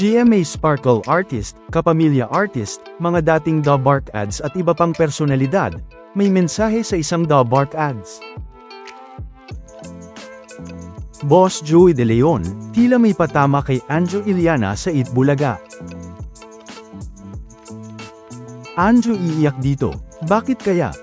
GMA Sparkle Artist, Kapamilya Artist, mga dating The Bark Ads at iba pang personalidad, may mensahe sa isang The Bark Ads. Boss Joey De Leon, tila may patama kay Anjo Iliana sa Itbulaga. Anjo iiyak dito, bakit kaya?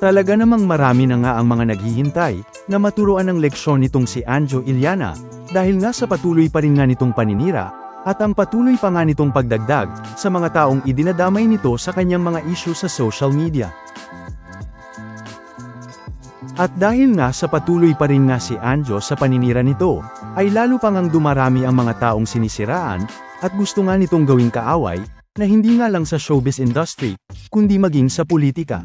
Talaga namang marami na nga ang mga naghihintay, na maturuan ng leksyon nitong si Anjo Iliana, dahil nga sa patuloy pa rin nga nitong paninira, at ang patuloy pa nga nitong pagdagdag, sa mga taong idinadamay nito sa kanyang mga issue sa social media. At dahil nga sa patuloy pa rin nga si Anjo sa paninira nito, ay lalo pang ang dumarami ang mga taong sinisiraan, at gusto nga nitong gawing kaaway, na hindi nga lang sa showbiz industry, kundi maging sa politika.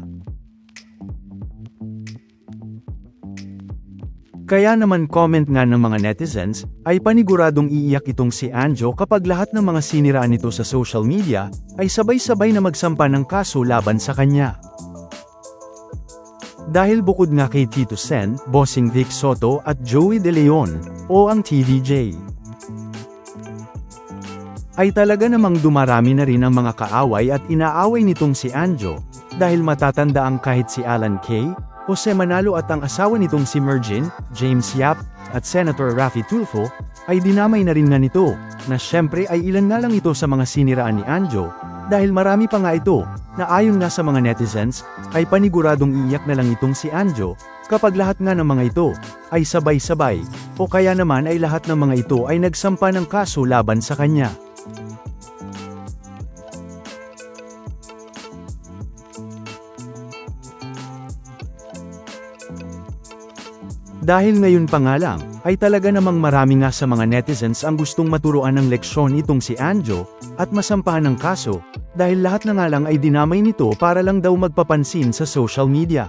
Kaya naman comment nga ng mga netizens, ay paniguradong iiyak itong si Anjo kapag lahat ng mga siniraan nito sa social media, ay sabay-sabay na magsampa ng kaso laban sa kanya. Dahil bukod nga kay Tito Sen, Bossing Vic Soto at Joey De Leon, o ang TVJ, ay talaga namang dumarami na rin ang mga kaaway at inaaway nitong si Anjo, dahil matatanda ang kahit si Alan Kay, Jose Manalo at ang asawa nitong si Mergin, James Yap, at Senator Raffy Tulfo, ay dinamay na rin nga nito, na syempre ay ilan nga lang ito sa mga siniraan ni Anjo, dahil marami pa nga ito, na ayon nga sa mga netizens, ay paniguradong iiyak na lang itong si Anjo, kapag lahat nga ng mga ito, ay sabay-sabay, o kaya naman ay lahat ng mga ito ay nagsampa ng kaso laban sa kanya. Dahil ngayon pa nga lang, ay talaga namang marami nga sa mga netizens ang gustong maturuan ng leksyon itong si Anjo, at masampahan ng kaso, dahil lahat na nga lang ay dinamay nito para lang daw magpapansin sa social media.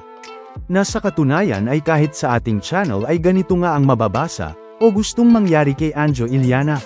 Nasa katunayan ay kahit sa ating channel ay ganito nga ang mababasa, o gustong mangyari kay Anjo Iliana.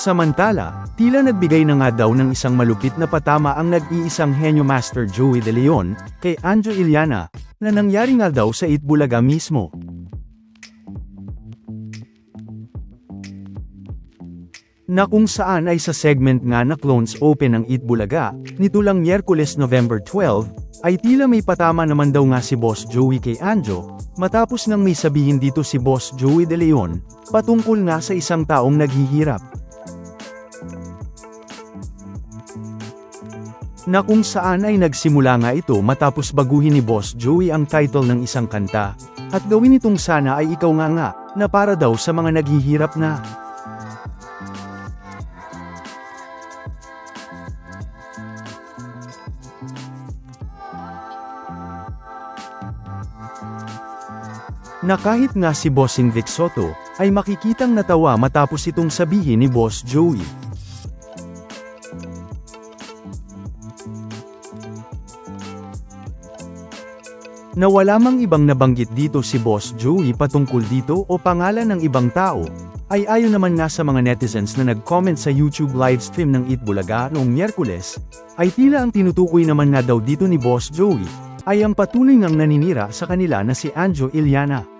Samantala, tila nagbigay na nga daw ng isang malupit na patama ang nag-iisang henyo Master Joey De Leon, kay Anjo Iliana, na nangyari nga daw sa Itbulaga mismo. Na kung saan ay sa segment nga na Clones Open ng Itbulaga, nito lang Miyerkules November 12, ay tila may patama naman daw nga si Boss Joey kay Anjo, matapos nang may sabihin dito si Boss Joey De Leon, patungkol nga sa isang taong naghihirap. Na kung saan ay nagsimula nga ito matapos baguhin ni Boss Joey ang title ng isang kanta, at gawin itong sana ay ikaw nga nga, na para daw sa mga naghihirap na. Na kahit nga si Bossing Vic Soto, ay makikitang natawa matapos itong sabihin ni Boss Joey. Na wala mang ibang nabanggit dito si Boss Joey patungkol dito o pangalan ng ibang tao, ay ayon naman nga sa mga netizens na nag-comment sa YouTube livestream ng Itbulaga noong Miyerkules, ay tila ang tinutukoy naman nga daw dito ni Boss Joey, ay ang patuloy ngang naninira sa kanila na si Anjo Iliana.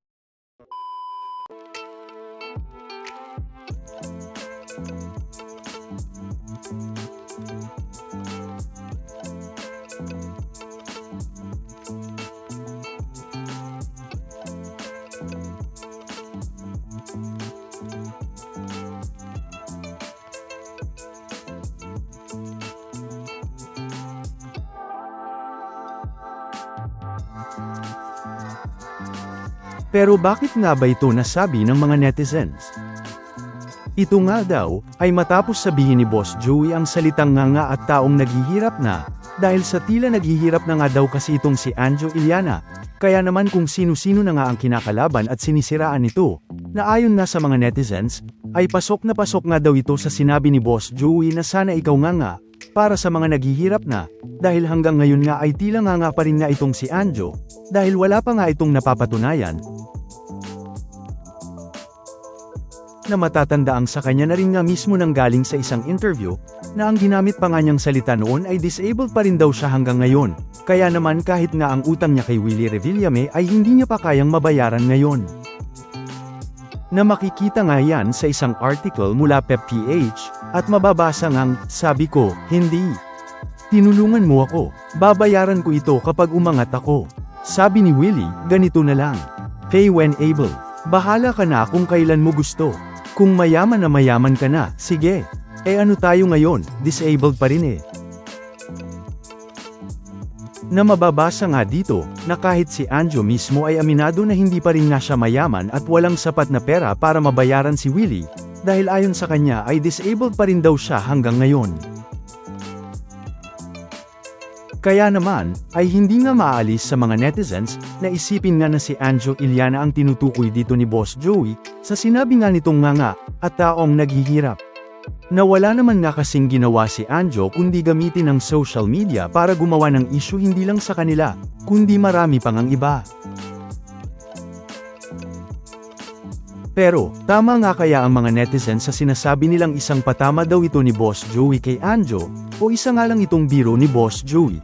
Pero bakit nga ba ito nasabi ng mga netizens? Ito nga daw, ay matapos sabihin ni Boss Joey ang salitang nga nga at taong naghihirap na, dahil sa tila naghihirap na nga daw kasi itong si Anjo Iliana, kaya naman kung sino-sino na nga ang kinakalaban at sinisiraan nito, na ayon nga sa mga netizens, ay pasok na pasok nga daw ito sa sinabi ni Boss Joey na sana ikaw nga nga, para sa mga naghihirap na, dahil hanggang ngayon nga ay tila nga nga pa rin nga itong si Anjo, dahil wala pa nga itong napapatunayan, na matatandaan sa kanya na rin nga mismo nang galing sa isang interview, na ang ginamit pa nga niyang salita noon ay disabled pa rin daw siya hanggang ngayon, kaya naman kahit nga ang utang niya kay Willie Revillame ay hindi niya pa kayang mabayaran ngayon. Na makikita nga yan sa isang article mula PepPH, at mababasa ngang, sabi ko, hindi. Tinulungan mo ako, babayaran ko ito kapag umangat ako. Sabi ni Willie, ganito na lang. Pay when able. Bahala ka na kung kailan mo gusto. Kung mayaman na mayaman ka na, sige. Eh ano tayo ngayon, disabled pa rin eh. Na mababasa nga dito, na kahit si Anjo mismo ay aminado na hindi pa rin nga siya mayaman at walang sapat na pera para mabayaran si Willie, dahil ayon sa kanya ay disabled pa rin daw siya hanggang ngayon. Kaya naman, ay hindi nga maalis sa mga netizens, na isipin nga na si Anjo Iliana ang tinutukoy dito ni Boss Joey, sa sinabi nga nitong nga nga, at taong naghihirap. Na wala naman nga kasing ginawa si Anjo kundi gamitin ang social media para gumawa ng issue hindi lang sa kanila, kundi marami pang ang iba. Pero, tama nga kaya ang mga netizens sa sinasabi nilang isang patama daw ito ni Boss Joey kay Anjo, o isa nga lang itong biro ni Boss Joey.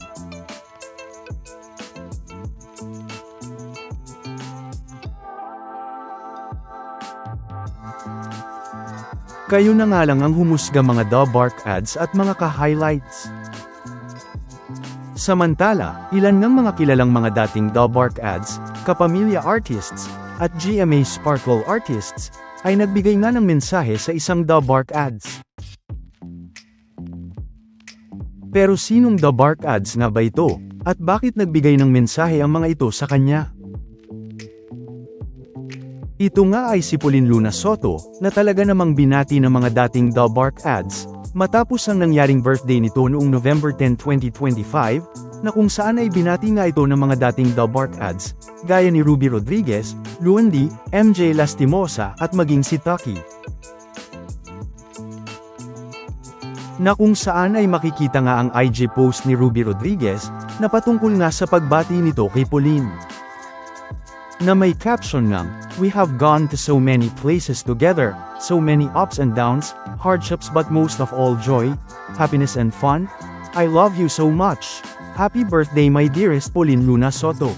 Kayo na nga lang ang humusga mga Dobark ads at mga ka-highlights. Samantala, ilan ngang mga kilalang mga dating Dobark ads, kapamilya artists, at GMA Sparkle artists, ay nagbigay nga ng mensahe sa isang Dobark ads. Pero sinong Dobark ads nga ba ito, at bakit nagbigay ng mensahe ang mga ito sa kanya? Ito nga ay si Pauline Luna Soto, na talaga namang binati ng mga dating The Bark ads, matapos ang nangyaring birthday nito noong November 10, 2025, na kung saan ay binati nga ito ng mga dating The Bark ads, gaya ni Ruby Rodriguez, Luandi, MJ Lastimosa at maging si Tucky. Na kung saan ay makikita nga ang IG post ni Ruby Rodriguez, na patungkol nga sa pagbati nito kay Pauline na may caption ng, We have gone to so many places together, so many ups and downs, hardships but most of all joy, happiness and fun. I love you so much. Happy birthday my dearest Pauline Luna Soto.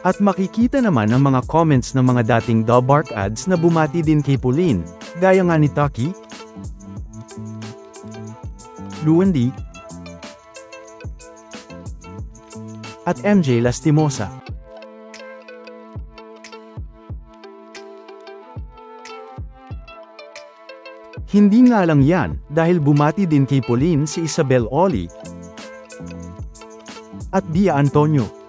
At makikita naman ang mga comments ng mga dating Dobark ads na bumati din kay Pauline, gaya nga ni Taki, Luandi, at MJ Lastimosa. Hindi nga lang yan, dahil bumati din kay Pauline si Isabel Oli at Dia Antonio.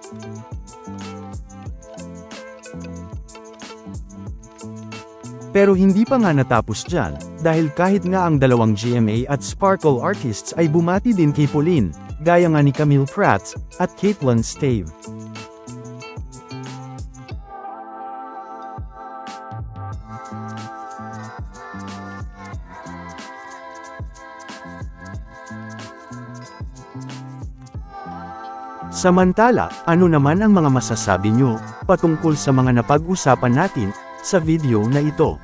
Pero hindi pa nga natapos dyan, dahil kahit nga ang dalawang GMA at Sparkle artists ay bumati din kay Pauline, gaya nga ni Camille Pratt, at Caitlin Stave. Samantala, ano naman ang mga masasabi nyo, patungkol sa mga napag-usapan natin, sa video na ito?